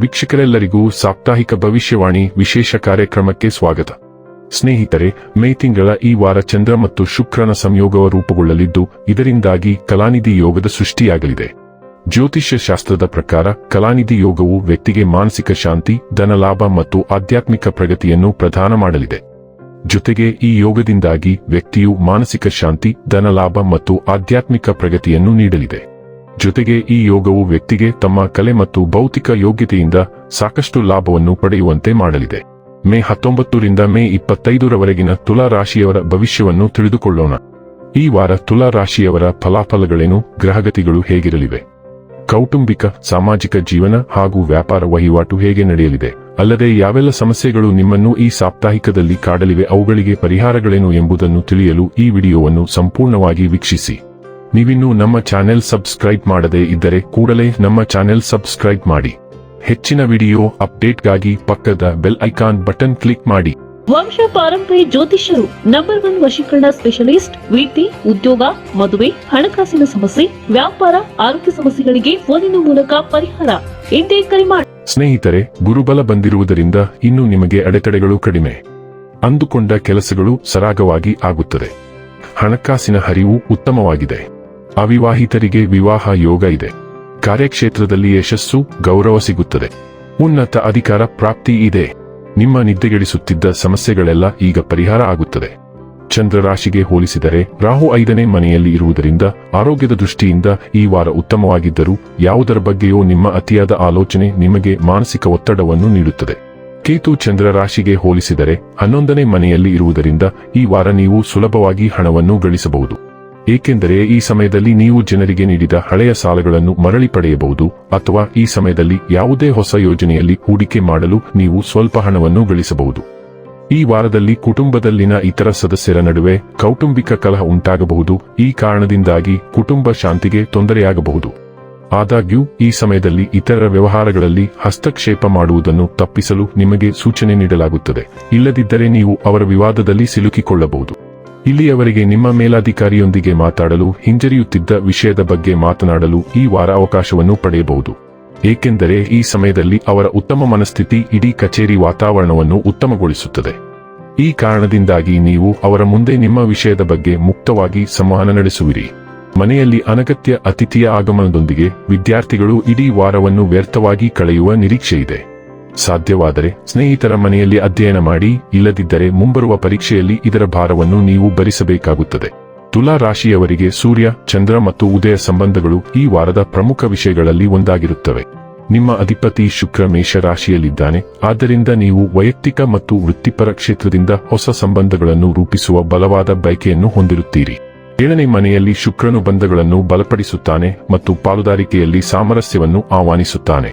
ವೀಕ್ಷಕರೆಲ್ಲರಿಗೂ ಸಾಪ್ತಾಹಿಕ ಭವಿಷ್ಯವಾಣಿ ವಿಶೇಷ ಕಾರ್ಯಕ್ರಮಕ್ಕೆ ಸ್ವಾಗತ. ಸ್ನೇಹಿತರೆ, ಮೇ ತಿಂಗಳ ಈ ವಾರ ಚಂದ್ರ ಮತ್ತು ಶುಕ್ರನ ಸಂಯೋಗವ ರೂಪುಗೊಳ್ಳಲಿದ್ದು, ಇದರಿಂದಾಗಿ ಕಲಾನಿಧಿ ಯೋಗದ ಸೃಷ್ಟಿಯಾಗಲಿದೆ. ಜ್ಯೋತಿಷ್ಯ ಶಾಸ್ತ್ರದ ಪ್ರಕಾರ, ಕಲಾನಿಧಿ ಯೋಗವು ವ್ಯಕ್ತಿಗೆ ಮಾನಸಿಕ ಶಾಂತಿ, ಧನಲಾಭ ಮತ್ತು ಆಧ್ಯಾತ್ಮಿಕ ಪ್ರಗತಿಯನ್ನು ಪ್ರದಾನ ಮಾಡಲಿದೆ. ಜೊತೆಗೆ ಈ ಯೋಗದಿಂದಾಗಿ ವ್ಯಕ್ತಿಯು ಮಾನಸಿಕ ಶಾಂತಿ, ಧನಲಾಭ ಮತ್ತು ಆಧ್ಯಾತ್ಮಿಕ ಪ್ರಗತಿಯನ್ನು ನೀಡಲಿದೆ. ಜೊತೆಗೆ ಈ ಯೋಗವು ವ್ಯಕ್ತಿಗೆ ತಮ್ಮ ಕಲೆ ಮತ್ತು ಭೌತಿಕ ಯೋಗ್ಯತೆಯಿಂದ ಸಾಕಷ್ಟು ಲಾಭವನ್ನು ಪಡೆಯುವಂತೆ ಮಾಡಲಿದೆ. ಮೇ ಹತ್ತೊಂಬತ್ತರಿಂದ ಮೇ ಇಪ್ಪತ್ತೈದರವರೆಗಿನ ತುಲಾ ರಾಶಿಯವರ ಭವಿಷ್ಯವನ್ನು ತಿಳಿದುಕೊಳ್ಳೋಣ. ಈ ವಾರ ತುಲಾ ರಾಶಿಯವರ ಫಲಾಫಲಗಳೇನು, ಗ್ರಹಗತಿಗಳು ಹೇಗಿರಲಿವೆ? ಕೌಟುಂಬಿಕ, ಸಾಮಾಜಿಕ ಜೀವನ ಹಾಗೂ ವ್ಯಾಪಾರ ವಹಿವಾಟು ಹೇಗೆ ನಡೆಯಲಿದೆ? ಅಲ್ಲದೆ ಯಾವೆಲ್ಲ ಸಮಸ್ಯೆಗಳು ನಿಮ್ಮನ್ನು ಈ ಸಾಪ್ತಾಹಿಕದಲ್ಲಿ ಕಾಡಲಿವೆ, ಅವುಗಳಿಗೆ ಪರಿಹಾರಗಳೇನು ಎಂಬುದನ್ನು ತಿಳಿಯಲು ಈ ವಿಡಿಯೋವನ್ನು ಸಂಪೂರ್ಣವಾಗಿ ವೀಕ್ಷಿಸಿ. ನೀವಿನ್ನೂ ನಮ್ಮ ಚಾನೆಲ್ ಸಬ್ಸ್ಕ್ರೈಬ್ ಮಾಡದೇ ಇದ್ದರೆ ಕೂಡಲೇ ನಮ್ಮ ಚಾನೆಲ್ ಸಬ್ಸ್ಕ್ರೈಬ್ ಮಾಡಿ. ಹೆಚ್ಚಿನ ವಿಡಿಯೋ ಅಪ್ಡೇಟ್ಗಾಗಿ ಪಕ್ಕದ ಬೆಲ್ ಐಕಾನ್ ಬಟನ್ ಕ್ಲಿಕ್ ಮಾಡಿ. ವಂಶ ಪಾರಂಪರಿ ಜ್ಯೋತಿಷ್ಯರು ನಂಬರ್ ಒನ್ ವಶೀಕರಣ ಸ್ಪೆಷಲಿಸ್ಟ್ ವೃತ್ತಿ ಉದ್ಯೋಗ ಮದುವೆ ಹಣಕಾಸಿನ ಸಮಸ್ಯೆ ವ್ಯಾಪಾರ ಆರೋಗ್ಯ ಸಮಸ್ಯೆಗಳಿಗೆ ಫೋನಿನ ಮೂಲಕ ಪರಿಹಾರ. ಎಂದೇ ಕರೆ ಮಾಡಿ ಸ್ನೇಹಿತರೆ ಗುರುಬಲ ಬಂದಿರುವುದರಿಂದ ಇನ್ನು ನಿಮಗೆ ಅಡೆತಡೆಗಳು ಕಡಿಮೆ. ಅಂದುಕೊಂಡ ಕೆಲಸಗಳು ಸರಾಗವಾಗಿ ಆಗುತ್ತದೆ. ಹಣಕಾಸಿನ ಹರಿವು ಉತ್ತಮವಾಗಿದೆ. ಅವಿವಾಹಿತರಿಗೆ ವಿವಾಹ ಯೋಗ ಇದೆ. ಕಾರ್ಯಕ್ಷೇತ್ರದಲ್ಲಿ ಯಶಸ್ಸು, ಗೌರವ ಸಿಗುತ್ತದೆ. ಉನ್ನತ ಅಧಿಕಾರ ಪ್ರಾಪ್ತಿ ಇದೆ. ನಿಮ್ಮ ನಿದ್ದೆಗೆಡಿಸುತ್ತಿದ್ದ ಸಮಸ್ಯೆಗಳೆಲ್ಲ ಈಗ ಪರಿಹಾರ ಆಗುತ್ತದೆ. ಚಂದ್ರ ರಾಶಿಗೆ ಹೋಲಿಸಿದರೆ ರಾಹು ಐದನೇ ಮನೆಯಲ್ಲಿ ಇರುವುದರಿಂದ ಆರೋಗ್ಯದ ದೃಷ್ಟಿಯಿಂದ ಈ ವಾರ ಉತ್ತಮವಾಗಿದ್ದರೂ ಯಾವುದರ ಬಗ್ಗೆಯೋ ನಿಮ್ಮ ಅತಿಯಾದ ಆಲೋಚನೆ ನಿಮಗೆ ಮಾನಸಿಕ ಒತ್ತಡವನ್ನು ನೀಡುತ್ತದೆ. ಕೇತು ಚಂದ್ರ ರಾಶಿಗೆ ಹೋಲಿಸಿದರೆ ಹನ್ನೊಂದನೇ ಮನೆಯಲ್ಲಿ ಇರುವುದರಿಂದ ಈ ವಾರ ನೀವು ಸುಲಭವಾಗಿ ಹಣವನ್ನು ಗಳಿಸಬಹುದು. ಏಕೆಂದರೆ ಈ ಸಮಯದಲ್ಲಿ ನೀವು ಜನರಿಗೆ ನೀಡಿದ ಹಳೆಯ ಸಾಲಗಳನ್ನು ಮರಳಿ ಪಡೆಯಬಹುದು, ಅಥವಾ ಈ ಸಮಯದಲ್ಲಿ ಯಾವುದೇ ಹೊಸ ಯೋಜನೆಯಲ್ಲಿ ಹೂಡಿಕೆ ಮಾಡಲು ನೀವು ಸ್ವಲ್ಪ ಹಣವನ್ನು ಗಳಿಸಬಹುದು. ಈ ವಾರದಲ್ಲಿ ಕುಟುಂಬದಲ್ಲಿನ ಇತರ ಸದಸ್ಯರ ನಡುವೆ ಕೌಟುಂಬಿಕ ಕಲಹ ಉಂಟಾಗಬಹುದು, ಈ ಕಾರಣದಿಂದಾಗಿ ಕುಟುಂಬ ಶಾಂತಿಗೆ ತೊಂದರೆಯಾಗಬಹುದು. ಆದಾಗ್ಯೂ, ಈ ಸಮಯದಲ್ಲಿ ಇತರ ವ್ಯವಹಾರಗಳಲ್ಲಿ ಹಸ್ತಕ್ಷೇಪ ಮಾಡುವುದನ್ನು ತಪ್ಪಿಸಲು ನಿಮಗೆ ಸೂಚನೆ ನೀಡಲಾಗುತ್ತದೆ. ಇಲ್ಲದಿದ್ದರೆ ನೀವು ಅವರ ವಿವಾದದಲ್ಲಿ ಸಿಲುಕಿಕೊಳ್ಳಬಹುದು. ಇಲ್ಲಿಯವರೆಗೆ ನಿಮ್ಮ ಮೇಲಾಧಿಕಾರಿಯೊಂದಿಗೆ ಮಾತಾಡಲು, ಹಿಂಜರಿಯುತ್ತಿದ್ದ ವಿಷಯದ ಬಗ್ಗೆ ಮಾತನಾಡಲು ಈ ವಾರ ಅವಕಾಶವನ್ನು ಪಡೆಯಬಹುದು. ಏಕೆಂದರೆ ಈ ಸಮಯದಲ್ಲಿ ಅವರ ಉತ್ತಮ ಮನಸ್ಥಿತಿ ಇಡೀ ಕಚೇರಿ ವಾತಾವರಣವನ್ನು ಉತ್ತಮಗೊಳಿಸುತ್ತದೆ. ಈ ಕಾರಣದಿಂದಾಗಿ ನೀವು ಅವರ ಮುಂದೆ ನಿಮ್ಮ ವಿಷಯದ ಬಗ್ಗೆ ಮುಕ್ತವಾಗಿ ಸಂವಹನ ನಡೆಸುವಿರಿ. ಮನೆಯಲ್ಲಿ ಅನಗತ್ಯ ಅತಿಥಿಯ ಆಗಮನದೊಂದಿಗೆ ವಿದ್ಯಾರ್ಥಿಗಳು ಇಡೀ ವಾರವನ್ನು ವ್ಯರ್ಥವಾಗಿ ಕಳೆಯುವ ನಿರೀಕ್ಷೆಯಿದೆ. ಸಾಧ್ಯವಾದರೆ ಸ್ನೇಹಿತರ ಮನೆಯಲ್ಲಿ ಅಧ್ಯಯನ ಮಾಡಿ, ಇಲ್ಲದಿದ್ದರೆ ಮುಂಬರುವ ಪರೀಕ್ಷೆಯಲ್ಲಿ ಇದರ ಭಾರವನ್ನು ನೀವು ಭರಿಸಬೇಕಾಗುತ್ತದೆ. ತುಲಾ ರಾಶಿಯವರಿಗೆ ಸೂರ್ಯ, ಚಂದ್ರ ಮತ್ತು ಉದಯ ಸಂಬಂಧಗಳು ಈ ವಾರದ ಪ್ರಮುಖ ವಿಷಯಗಳಲ್ಲಿ ಒಂದಾಗಿರುತ್ತವೆ. ನಿಮ್ಮ ಅಧಿಪತಿ ಶುಕ್ರ ಮೇಷ ರಾಶಿಯಲ್ಲಿದ್ದಾನೆ, ಆದ್ದರಿಂದ ನೀವು ವೈಯಕ್ತಿಕ ಮತ್ತು ವೃತ್ತಿಪರ ಕ್ಷೇತ್ರದಿಂದ ಹೊಸ ಸಂಬಂಧಗಳನ್ನು ರೂಪಿಸುವ ಬಲವಾದ ಬಯಕೆಯನ್ನು ಹೊಂದಿರುತ್ತೀರಿ. ಏಳನೇ ಮನೆಯಲ್ಲಿ ಶುಕ್ರನು ಬಂಧಗಳನ್ನು ಬಲಪಡಿಸುತ್ತಾನೆ ಮತ್ತು ಪಾಲುದಾರಿಕೆಯಲ್ಲಿ ಸಾಮರಸ್ಯವನ್ನು ಆಹ್ವಾನಿಸುತ್ತಾನೆ.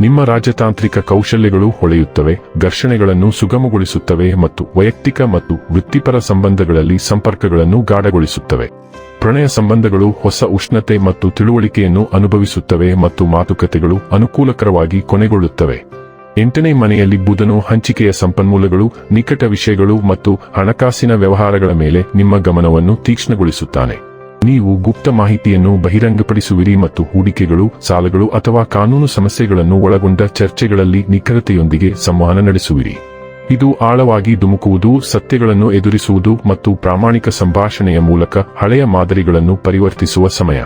ನಿಮ್ಮ ರಾಜತಾಂತ್ರಿಕ ಕೌಶಲ್ಯಗಳು ಹೊಳೆಯುತ್ತವೆ, ಘರ್ಷಣೆಗಳನ್ನು ಸುಗಮಗೊಳಿಸುತ್ತವೆ ಮತ್ತು ವೈಯಕ್ತಿಕ ಮತ್ತು ವೃತ್ತಿಪರ ಸಂಬಂಧಗಳಲ್ಲಿ ಸಂಪರ್ಕಗಳನ್ನು ಗಾಢಗೊಳಿಸುತ್ತವೆ. ಪ್ರಣಯ ಸಂಬಂಧಗಳು ಹೊಸ ಉಷ್ಣತೆ ಮತ್ತು ತಿಳುವಳಿಕೆಯನ್ನು ಅನುಭವಿಸುತ್ತವೆ ಮತ್ತು ಮಾತುಕತೆಗಳು ಅನುಕೂಲಕರವಾಗಿ ಕೊನೆಗೊಳ್ಳುತ್ತವೆ. ಎಂಟನೇ ಮನೆಯಲ್ಲಿ ಬುಧನು ಹಂಚಿಕೆಯ ಸಂಪನ್ಮೂಲಗಳು, ನಿಕಟ ವಿಷಯಗಳು ಮತ್ತು ಹಣಕಾಸಿನ ವ್ಯವಹಾರಗಳ ಮೇಲೆ ನಿಮ್ಮ ಗಮನವನ್ನು ತೀಕ್ಷ್ಣಗೊಳಿಸುತ್ತಾನೆ. ನೀವು ಗುಪ್ತ ಮಾಹಿತಿಯನ್ನು ಬಹಿರಂಗಪಡಿಸುವಿರಿ ಮತ್ತು ಹೂಡಿಕೆಗಳು, ಸಾಲಗಳು ಅಥವಾ ಕಾನೂನು ಸಮಸ್ಯೆಗಳನ್ನು ಒಳಗೊಂಡ ಚರ್ಚೆಗಳಲ್ಲಿ ನಿಖರತೆಯೊಂದಿಗೆ ಸಂವಹನ ನಡೆಸುವಿರಿ. ಇದು ಆಳವಾಗಿ ಧುಮುಕುವುದು, ಸತ್ಯಗಳನ್ನು ಎದುರಿಸುವುದು ಮತ್ತು ಪ್ರಾಮಾಣಿಕ ಸಂಭಾಷಣೆಯ ಮೂಲಕ ಹಳೆಯ ಮಾದರಿಗಳನ್ನು ಪರಿವರ್ತಿಸುವ ಸಮಯ.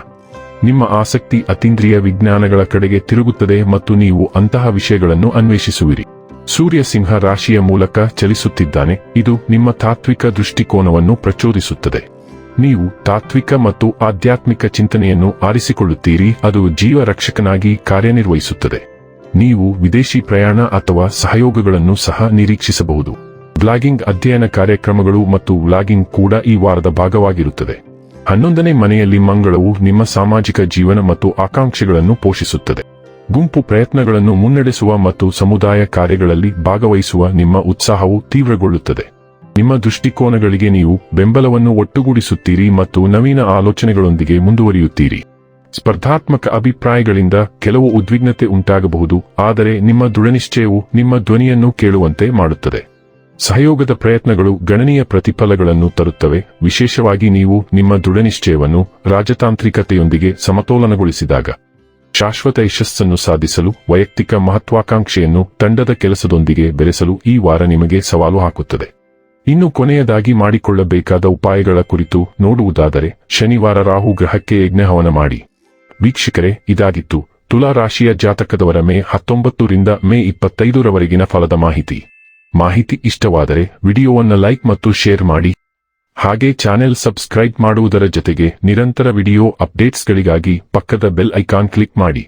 ನಿಮ್ಮ ಆಸಕ್ತಿ ಅತೀಂದ್ರಿಯ ವಿಜ್ಞಾನಗಳ ಕಡೆಗೆ ತಿರುಗುತ್ತದೆ ಮತ್ತು ನೀವು ಅಂತಹ ವಿಷಯಗಳನ್ನು ಅನ್ವೇಷಿಸುವಿರಿ. ಸೂರ್ಯ ಸಿಂಹ ರಾಶಿಯ ಮೂಲಕ ಚಲಿಸುತ್ತಿದ್ದಾನೆ, ಇದು ನಿಮ್ಮ ತಾತ್ವಿಕ ದೃಷ್ಟಿಕೋನವನ್ನು ಪ್ರಚೋದಿಸುತ್ತದೆ. ನೀವು ತಾತ್ವಿಕ ಮತ್ತು ಆಧ್ಯಾತ್ಮಿಕ ಚಿಂತನೆಯನ್ನು ಆರಿಸಿಕೊಳ್ಳುತ್ತೀರಿ, ಅದು ಜೀವ ರಕ್ಷಕನಾಗಿ ಕಾರ್ಯನಿರ್ವಹಿಸುತ್ತದೆ. ನೀವು ವಿದೇಶಿ ಪ್ರಯಾಣ ಅಥವಾ ಸಹಯೋಗಗಳನ್ನು ಸಹ ನಿರೀಕ್ಷಿಸಬಹುದು. ವ್ಲಾಗಿಂಗ್ ಅಧ್ಯಯನ ಕಾರ್ಯಕ್ರಮಗಳು ಮತ್ತು ವ್ಲಾಗಿಂಗ್ ಕೂಡ ಈ ವಾರದ ಭಾಗವಾಗಿರುತ್ತದೆ. ಹನ್ನೊಂದನೇ ಮನೆಯಲ್ಲಿ ಮಂಗಳವು ನಿಮ್ಮ ಸಾಮಾಜಿಕ ಜೀವನ ಮತ್ತು ಆಕಾಂಕ್ಷೆಗಳನ್ನು ಪೋಷಿಸುತ್ತದೆ. ಗುಂಪು ಪ್ರಯತ್ನಗಳನ್ನು ಮುನ್ನಡೆಸುವ ಮತ್ತು ಸಮುದಾಯ ಕಾರ್ಯಗಳಲ್ಲಿ ಭಾಗವಹಿಸುವ ನಿಮ್ಮ ಉತ್ಸಾಹವು ತೀವ್ರಗೊಳ್ಳುತ್ತದೆ. ನಿಮ್ಮ ದೃಷ್ಟಿಕೋನಗಳಿಗೆ ನೀವು ಬೆಂಬಲವನ್ನು ಒಟ್ಟುಗೂಡಿಸುತ್ತೀರಿ ಮತ್ತು ನವೀನ ಆಲೋಚನೆಗಳೊಂದಿಗೆ ಮುಂದುವರಿಯುತ್ತೀರಿ. ಸ್ಪರ್ಧಾತ್ಮಕ ಅಭಿಪ್ರಾಯಗಳಿಂದ ಕೆಲವು ಉದ್ವಿಗ್ನತೆ ಉಂಟಾಗಬಹುದು, ಆದರೆ ನಿಮ್ಮ ದೃಢನಿಶ್ಚಯವು ನಿಮ್ಮ ಧ್ವನಿಯನ್ನು ಕೇಳುವಂತೆ ಮಾಡುತ್ತದೆ. ಸಹಯೋಗದ ಪ್ರಯತ್ನಗಳು ಗಣನೀಯ ಪ್ರತಿಫಲಗಳನ್ನು ತರುತ್ತವೆ, ವಿಶೇಷವಾಗಿ ನೀವು ನಿಮ್ಮ ದೃಢನಿಶ್ಚಯವನ್ನು ರಾಜತಾಂತ್ರಿಕತೆಯೊಂದಿಗೆ ಸಮತೋಲನಗೊಳಿಸಿದಾಗ. ಶಾಶ್ವತ ಯಶಸ್ಸನ್ನು ಸಾಧಿಸಲು ವೈಯಕ್ತಿಕ ಮಹತ್ವಾಕಾಂಕ್ಷೆಯನ್ನು ತಂಡದ ಕೆಲಸದೊಂದಿಗೆ ಬೆರೆಸಲು ಈ ವಾರ ನಿಮಗೆ ಸವಾಲು ಹಾಕುತ್ತದೆ. ಇನ್ನು ಕೊನೆಯದಾಗಿ ಮಾಡಿಕೊಳ್ಳಬೇಕಾದ ಉಪಾಯಗಳ ಕುರಿತು ನೋಡುವುದಾದರೆ ಶನಿವಾರ ರಾಹು ಗ್ರಹಕ್ಕೆ ಯಜ್ಞಹವನ ಮಾಡಿ. ವೀಕ್ಷಕರೇ, ಇದಾಗಿತ್ತು. ತುಲಾ ರಾಶಿಯ ಜಾತಕದವರ ಮೇ ಹತ್ತೊಂಬತ್ತರಿಂದ ಮೇ ಇಪ್ಪತ್ತೈದರವರೆಗಿನ ಫಲದ ಮಾಹಿತಿ. ಮಾಹಿತಿ ಇಷ್ಟವಾದರೆ ವಿಡಿಯೋವನ್ನು ಲೈಕ್ ಮತ್ತು ಶೇರ್ ಮಾಡಿ. ಹಾಗೆ ಚಾನೆಲ್ ಸಬ್ಸ್ಕ್ರೈಬ್ ಮಾಡುವುದರ ಜೊತೆಗೆ ನಿರಂತರ ವಿಡಿಯೋ ಅಪ್ಡೇಟ್ಸ್ಗಳಿಗಾಗಿ ಪಕ್ಕದ ಬೆಲ್ ಐಕಾನ್ ಕ್ಲಿಕ್ ಮಾಡಿ.